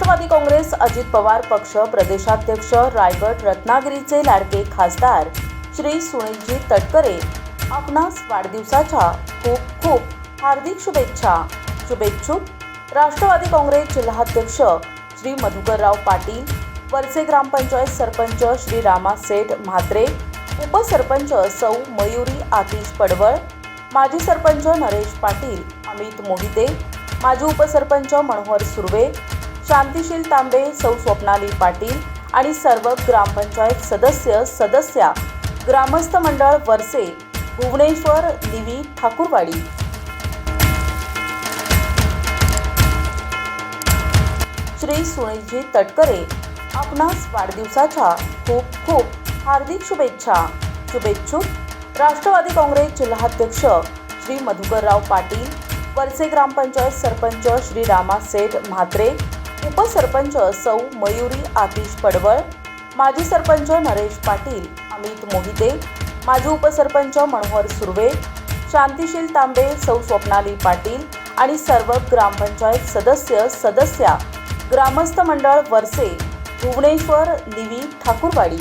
राष्ट्रवादी काँग्रेस अजित पवार पक्ष प्रदेशाध्यक्ष रायगड रत्नागिरीचे लाडके खासदार श्री सुनीलजी तटकरे आपणास वाढदिवसाच्या खूप खूप हार्दिक शुभेच्छा. शुभेच्छुक राष्ट्रवादी काँग्रेस जिल्हाध्यक्ष श्री मधुकरराव पाटील वरसे ग्रामपंचायत सरपंच श्री रामा सेठ म्हात्रे उपसरपंच सौ मयुरी आतिश पडवळ माजी सरपंच नरेश पाटील अमित मोहिते माजी उपसरपंच मनोहर सुर्वे क्रांतिशील तांबे सौ स्वप्नाली पाटील आणि सर्व ग्रामपंचायत सदस्य सदस्या ग्रामस्थ मंडळ वरसे भुवनेश्वर दिवी ठाकूरवाडी. श्री सुनीलजी तटकरे आपणास वाढदिवसाच्या खूप खूप हार्दिक शुभेच्छा. शुभेच्छुक राष्ट्रवादी काँग्रेस जिल्हाध्यक्ष श्री मधुकरराव पाटील वरसे ग्रामपंचायत सरपंच श्री रामा सेठ म्हात्रे उपसरपंच सौ मयुरी आतिश पडवळ माजी सरपंच नरेश पाटील अमित मोहिते माजी उपसरपंच मनोहर सुर्वे शांतिशील तांबे सौ स्वप्नाली पाटील आणि सर्व ग्रामपंचायत सदस्य सदस्या ग्रामस्थ मंडळ वरसे भुवनेश्वर लिवी ठाकूरवाडी.